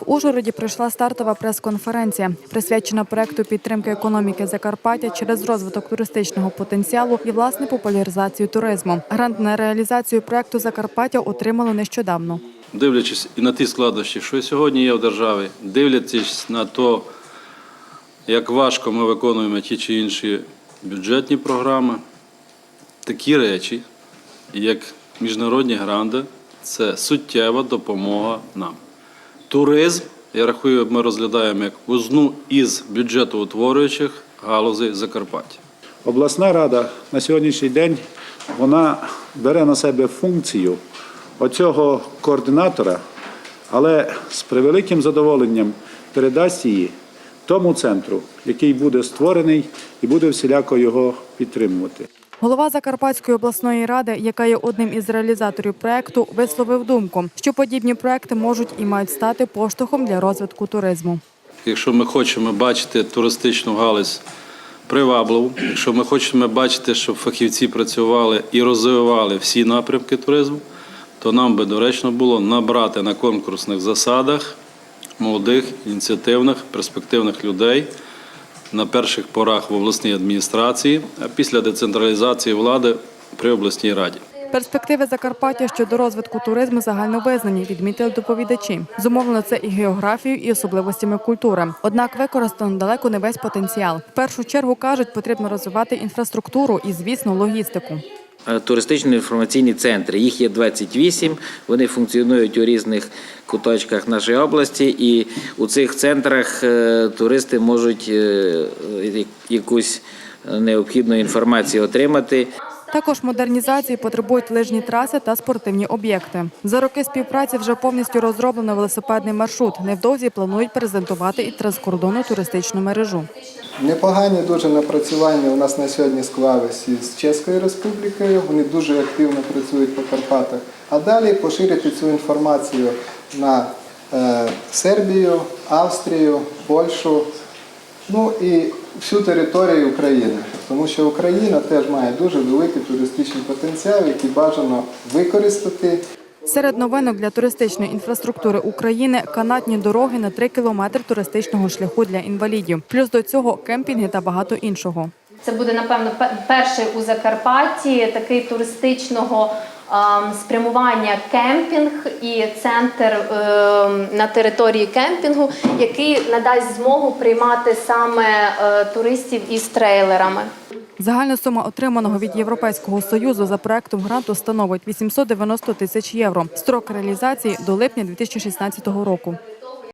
В Ужгороді пройшла стартова прес-конференція, присвячена проекту підтримки економіки Закарпаття через розвиток туристичного потенціалу і власне популяризацію туризму. Грант на реалізацію проекту Закарпаття отримало нещодавно. Дивлячись і на ті складнощі, що сьогодні є в державі, дивлячись на те, як важко ми виконуємо ті чи інші бюджетні програми, такі речі, як міжнародні гранди, це суттєва допомога нам. Туризм, я рахую, ми розглядаємо як одну із бюджетоутворюючих галузей Закарпаття. Обласна рада на сьогоднішній день вона бере на себе функцію оцього координатора, але з превеликим задоволенням передасть її тому центру, який буде створений і буде всіляко його підтримувати. Голова Закарпатської обласної ради, яка є одним із реалізаторів проекту, висловив думку, що подібні проекти можуть і мають стати поштовхом для розвитку туризму. Якщо ми хочемо бачити туристичну галузь привабливу, якщо ми хочемо бачити, щоб фахівці працювали і розвивали всі напрямки туризму, то нам би доречно було набрати на конкурсних засадах молодих, ініціативних, перспективних людей на перших порах в обласній адміністрації, а після децентралізації влади при обласній раді. Перспективи Закарпаття щодо розвитку туризму загальновизнані, відмітили доповідачі. Зумовлено це і географією, і особливостями культури. Однак використано далеко не весь потенціал. В першу чергу кажуть, потрібно розвивати інфраструктуру і, звісно, логістику. Е, туристично-інформаційні центри. Їх є 28, вони функціонують у різних куточках нашої області, і у цих центрах е, туристи можуть е, якусь необхідну інформацію отримати. Також модернізації потребують лижні траси та спортивні об'єкти. За роки співпраці вже повністю розроблено велосипедний маршрут. Невдовзі планують презентувати і транскордонну туристичну мережу. Непогані дуже напрацювання у нас на сьогодні склалися з Чеською Республікою. Вони дуже активно працюють по Карпатах. А далі поширити цю інформацію на е, Сербію, Австрію, Польщу, ну і всю територію України. Тому що Україна теж має дуже великий туристичний потенціал, який бажано використати. Серед новинок для туристичної інфраструктури України канатні дороги на 3 кілометри туристичного шляху для інвалідів. Плюс до цього кемпінги та багато іншого. Це буде напевно перший у Закарпатті такий туристичного спрямування кемпінг і центр ем, на території кемпінгу, який надасть змогу приймати саме е, туристів із трейлерами. Загальна сума отриманого від Європейського союзу за проектом гранту становить 890 тисяч євро. Строк реалізації до липня 2016 року.